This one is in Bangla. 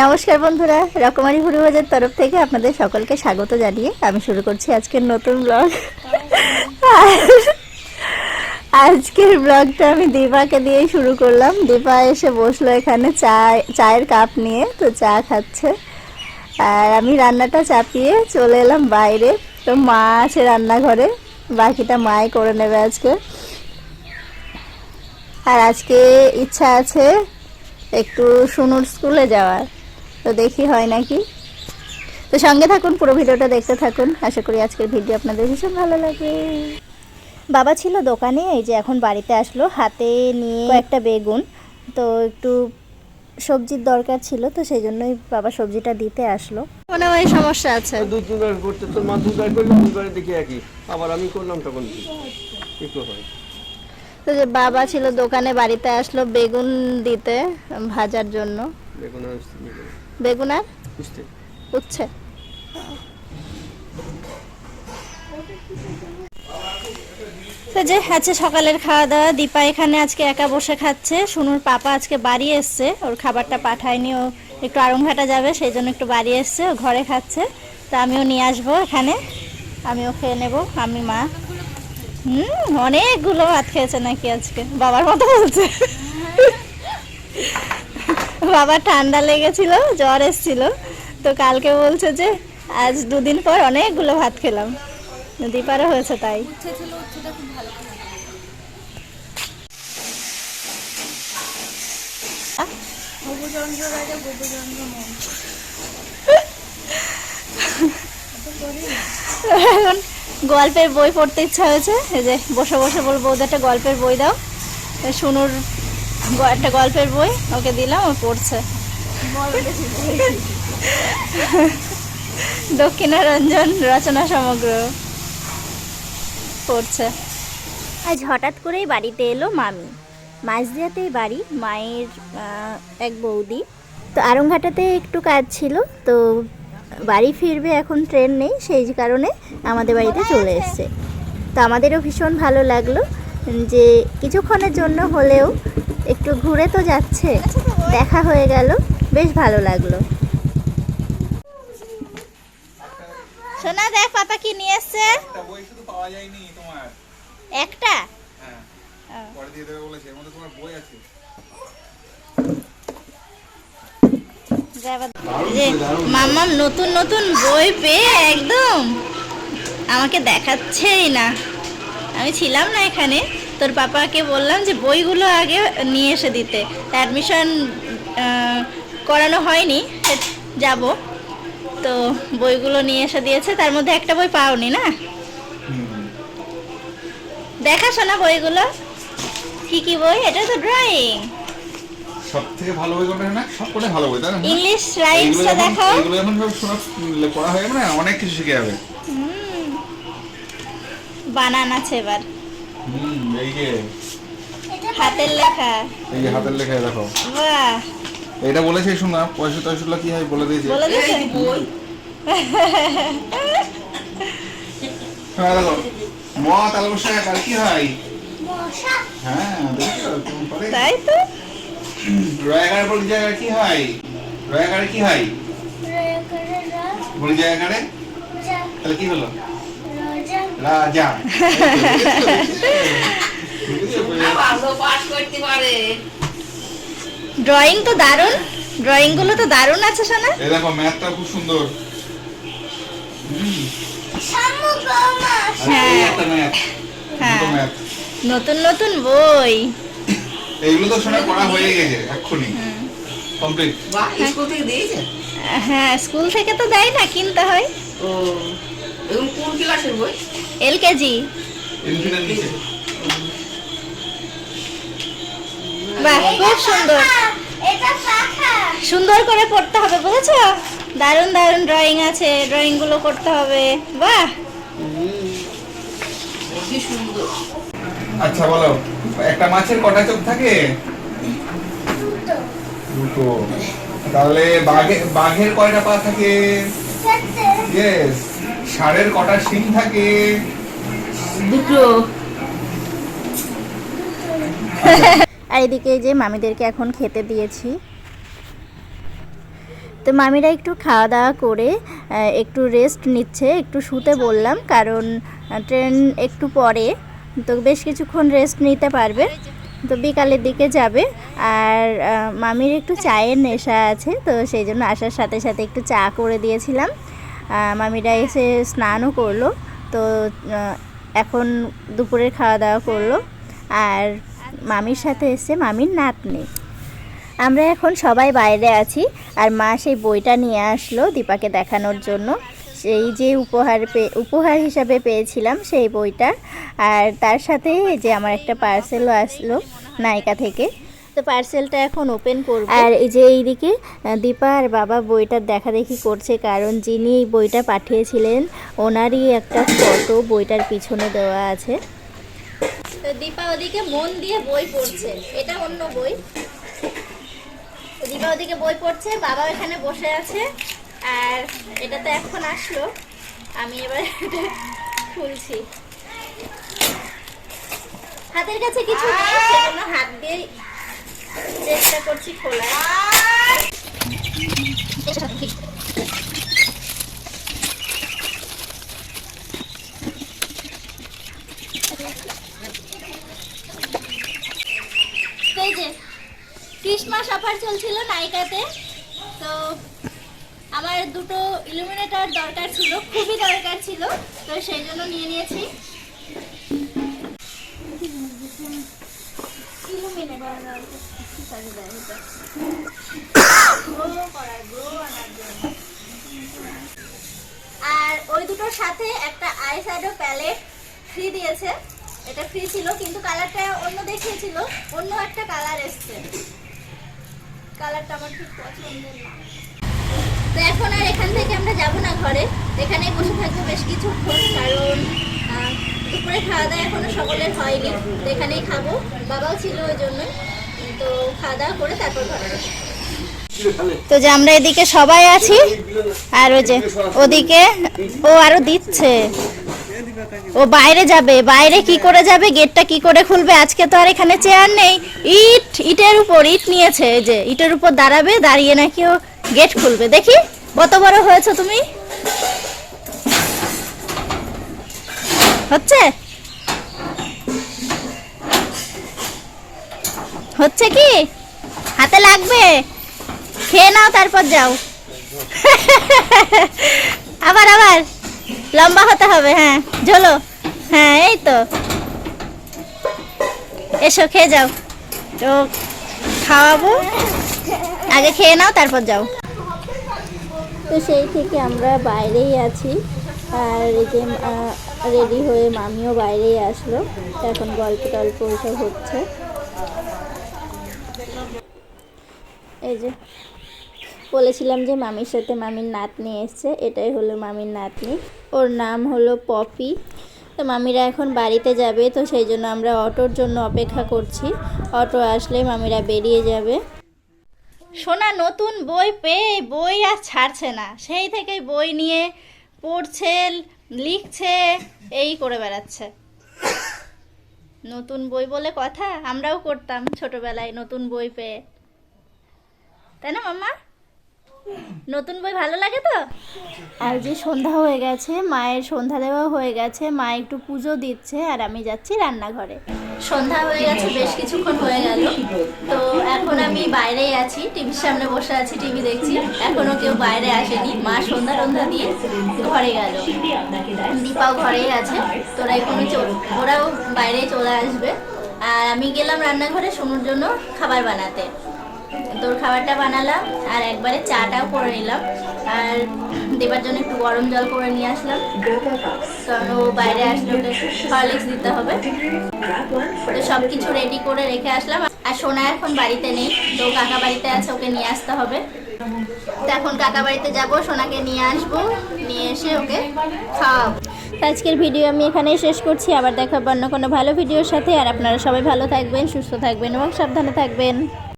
নমস্কার বন্ধুরা, রকমারি ভুরিভাজের তরফ থেকে আপনাদের সকলকে স্বাগত জানিয়ে আমি শুরু করছি আজকের নতুন ব্লগ আজকের ব্লগটা আমি দীপাকে দিয়েই শুরু করলাম। দীপা এসে বসল এখানে চা চায়ের কাপ নিয়ে, তো চা খাচ্ছে। আর আমি রান্নাটা চাপিয়ে চলে এলাম বাইরে। তো মা আছে রান্নাঘরে, বাকিটা মাই করে নেবে আজকে। আর আজকে ইচ্ছা আছে একটু সুনুর স্কুলে যাওয়ার। তো দেখি হয় নাকি? তো সঙ্গে থাকুন পুরো ভিডিওটা দেখতে থাকুন। আশা করি আজকের ভিডিও আপনাদের ভীষণ ভালো লাগবে বাবা ছিল দোকানে এই যে এখন বাড়িতে আসলো হাতে নিয়ে একটা বেগুন। তো একটু সবজির দরকার ছিল তো সেই জন্যই বাবা সবজিটা দিতে আসলো। মনে হয় সমস্যা আছে। দুই তিনবার করতে তোর মা দুবার করল দেখি একই। আবার আমি করলাম তখন একটু হয়। তো যে বাবা ছিল দোকানে বাড়িতে আসলো বেগুন দিতে ভাজার জন্য। বেগুন আর বেগুন। আর উচ্ছে। তো যে আছে সকালের খাওয়া দাওয়া দীপা এখানে আজকে একা বসে খাচ্ছে। সুনুর পাপা আজকে বাড়ি এসছে। ওর খাবারটা পাঠায়নি ও একটু আরংঘাটা যাবে সেই জন্য একটু বাড়ি এসছে ও ঘরে খাচ্ছে। তা আমিও নিয়ে আসব এখানে। আমিও খেয়ে নেব আমি মা। হুম অনেকগুলো ভাত খেয়েছে নাকি আজকে? বাবার মতো বলছে। বাবার ঠান্ডা লেগেছিল, জ্বর এসেছিল। তো কালকে বলছে যে, আজ দুদিন পর অনেকগুলো ভাত খেলাম। নদী দীপারও হয়েছে তাই। এখন গল্পের বই পড়তে ইচ্ছা হয়েছে। যে বসে বসে বলব, ওদের একটা গল্পের বই দাও। শুনুর একটা গল্পের বই ওকে দিলাম, ও পড়ছে। দক্ষিণারঞ্জন রচনা সমগ্র পড়ছে। আজ হঠাৎ করেই বাড়িতে এলো মামি। মাঝদিয়াতেই বাড়ি, মায়ের এক বৌদি। তো আরংঘাটাতে একটু কাজ ছিল, তো বাড়ি ফিরবে এখন ট্রেন নেই, সেই কারণে আমাদের বাড়িতে চলে এসছে। তো আমাদেরও ভীষণ ভালো লাগল। যে কিছুক্ষণের জন্য হলেও একটু ঘুরে তো যাচ্ছে। দেখা হয়ে গেল। বেশ ভালো লাগল। সোনা দেখ পাপা কি নিয়ে এসছে। একটা বই শুধু পাওয়া যায়নি তোমার। একটা? হ্যাঁ। ও। পরে দিয়ে দেবে বলেছে এর মধ্যে তোমার বই আছে। যে মাম্মাম নতুন নতুন বই পেয়ে একদম আমাকে দেখাচ্ছেই না। আমি ছিলাম না এখানে। তোর পাপাকে বললাম যে বইগুলো আগে নিয়ে এসে দিতে। অ্যাডমিশন করানো হয়নি যাব। তো বইগুলো নিয়ে এসে দিয়েছে তার মধ্যে একটা বই পাওনি না? দেখা শোনা বইগুলো। কি কি বই? এটা তো ড্রয়িং সব থেকে ভালো বই কোনটা না ভালো বই তাই না? ইংলিশ রাইমসটা দেখাও। এইগুলো যখন সব পড়া হয়ে যাবে না? অনেক কিছু শিখে যাবে। বানান আছে এবার। হুম এই যে। হাতের লেখা। এই যে হাতের লেখা দেখো। বাহ। এটা বলেছে শোনা পয়সা টয়সা কি হয় বলে দিয়েছে? বলে দিছে হ্যাঁ দেখো। ম তাল বসে আর কি হয়? হ্যাঁ তাই তো। রয়াগার বলি জায়গা কি হয়? রয়াগারে কি হয়? বলি জায়গারে তাহলে কি হলো? রাজা ড্রয়িং তো দারুণ। ড্রয়িংগুলো তো দারুণ আছে শোনা এই দেখো ম্যাথটা খুব সুন্দর। ম্যাথ। হ্যাঁ। নতুন নতুন বই। এইগুলো তো শোনা পড়া হয়ে গেছে এক্ষুনি। কমপ্লিট। স্কুল থেকে দিয়েছে? হ্যাঁ স্কুল থেকে তো দেয় না কিনতে হয়। ও। এবং কোন ক্লাসের বই? এল কেজি ইনফিনিট বাহ খুব সুন্দর। সুন্দর করে পড়তে হবে বুঝেছ? দারুণ দারুণ ড্রয়িং আছে ড্রয়িংগুলো করতে হবে। বাহ। আচ্ছা বলো একটা মাছের কটা চোখ থাকে? দুটো। তাহলে বাঘে বাঘের কয়টা পা থাকে? ইয়েস ষাঁড়ের কটা শিং থাকে? দুটো। আর এদিকে যে মামিদেরকে এখন খেতে দিয়েছি। তো মামিরা একটু খাওয়া দাওয়া করে একটু রেস্ট নিচ্ছে একটু শুতে বললাম কারণ ট্রেন একটু পরে তো বেশ কিছুক্ষণ রেস্ট নিতে পারবে। তো বিকালের দিকে যাবে আর মামির একটু চায়ের নেশা আছে তো সেই জন্য আসার সাথে সাথে একটু চা করে দিয়েছিলাম। মামিরা এসে স্নানও করল। তো এখন দুপুরের খাওয়া দাওয়া করল। আর মামির সাথে এসছে মামির নাতনি। আমরা এখন সবাই বাইরে আছি। আর মা সেই বইটা নিয়ে আসলো দীপাকে দেখানোর জন্য। সেই যে উপহার পে, উপহার হিসাবে পেয়েছিলাম সেই বইটা। আর তার সাথে যে আমার একটা পার্সেলও আসলো নায়িকা থেকে। তো পার্সেলটা এখন ওপেন করব। আর এই যে এইদিকে দীপা আর বাবা বইটার দেখা দেখি করছে কারণ যিনি এই বইটা পাঠিয়েছিলেন ওনারই একটা ফটো বইটার পিছনে দেওয়া আছে। তো দীপা ওদিকে মন দিয়ে বই পড়ছে এটা অন্য বই। দীপা ওদিকে বই পড়ছে বাবা এখানে বসে আছে আর এটা তো এখন আসলো। আমি এবার খুলছি। হাতের কাছে কিছু নেই সেজন্য হাত দিয়ে চেষ্টা করছি খোলার। তো যে ক্রিসমাস অফার চলছিল নাইকাতে তো আমার দুটো ইলুমিনেটর দরকার ছিল, খুবই দরকার ছিল, তো সেই জন্য নিয়ে নিয়েছি। আর ওই দুটোর সাথে একটা আই শ্যাডো প্যালেট ফ্রি দিয়েছে। এটা ফ্রি ছিল, কিন্তু কালারটা অন্য দেখিয়েছিল, অন্য একটা কালার এসছে। কালারটা আমার ঠিক পছন্দের না। তো এখন আর এখান থেকে আমরা যাব না ঘরে। এখানেই বসে থাকব বেশ কিছুক্ষণ, কারণ দুপুরে খাওয়া দাওয়া এখনও সকলের হয়নি। তো এখানেই খাব। বাবাও ছিল ওই জন্যই। তো যে আমরা এদিকে সবাই আছি, আর ওই যে ওদিকে ও আরও দিচ্ছে। ও বাইরে যাবে, বাইরে কি করে যাবে, গেটটা কি করে খুলবে, আজকে তো আর এখানে চেয়ার নেই। ইট, ইটের উপর, ইট নিয়েছে যে ইটের উপর দাঁড়াবে, দাঁড়িয়ে নাকি ও গেট খুলবে। দেখি, কত বড় হয়েছে তুমি? হচ্ছে? হচ্ছে কি? হাতে লাগবে? খেয়ে নাও, তারপর যাও। আবার আবার। লম্বা হতে হবে হ্যাঁ। ঝোলো। হ্যাঁ এই তো। এসো, খেয়ে যাও। তো খাওয়াবো। আগে খেয়ে নাও, তারপর যাও। তো সেই থেকে আমরা বাইরেই আছি। আর এই যে রেডি হয়ে মামিও বাইরেই আসলো। এখন গল্প টল্প ওইসব হচ্ছে। এই যে, বলেছিলাম যে মামির সাথে মামির নাতনি এসছে, এটাই হলো মামির নাতনি। ওর নাম হলো পপি। তো মামিরা এখন বাড়িতে যাবে, তো সেই জন্য আমরা অটোর জন্য অপেক্ষা করছি। অটো আসলে মামিরা বেরিয়ে যাবে। সোনা, নতুন বই পেয়ে বই আর ছাড়ছে না। সেই থেকেই বই নিয়ে পড়ছে, লিখছে, এই করে বেড়াচ্ছে। নতুন বই বলে কথা? আমরাও করতাম ছোটবেলায় নতুন বই পেয়ে। তাই না মাম্মা? নতুন বই ভালো লাগে তো? আর যে সন্ধ্যা হয়ে গেছে মায়ের সন্ধ্যা দেওয়া হয়ে গেছে মা একটু পুজো দিচ্ছে আর আমি যাচ্ছি রান্নাঘরে। সন্ধ্যা হয়ে গেছে বেশ কিছুক্ষণ হয়ে গেল। তো এখন আমি বাইরেই আছি টিভির সামনে বসে আছি টিভি দেখছি। এখনও কেউ বাইরে আসেনি। মা সন্ধ্যা টন্ধ্যা দিয়ে ঘরে গেল। দীপাও ঘরেই আছে। তোরা এখনও ওরাও বাইরে চলে আসবে। আর আমি গেলাম রান্নাঘরে সোনুর জন্য খাবার বানাতে। তোর খাবারটা বানালাম আর একবারে চাটাও করে নিলাম। আর দেবার জন্য একটু গরম জল করে নিয়ে আসলাম। কারণ ও বাইরে আসলে ওকে হরলিক্স দিতে হবে। তো সব কিছু রেডি করে রেখে আসলাম। আর সোনা এখন বাড়িতে নেই, তো কাকা বাড়িতে আছে, ওকে নিয়ে আসতে হবে। তো এখন কাকা বাড়িতে যাব, সোনাকে নিয়ে আসব, নিয়ে এসে ওকে খাওয়াবো। আজকের ভিডিও আমি এখানেই শেষ করছি। আবার দেখা অন্য কোনো ভালো ভিডিওর সাথে। আর আপনারা সবাই ভালো থাকবেন, সুস্থ থাকবেন এবং সাবধানে থাকবেন।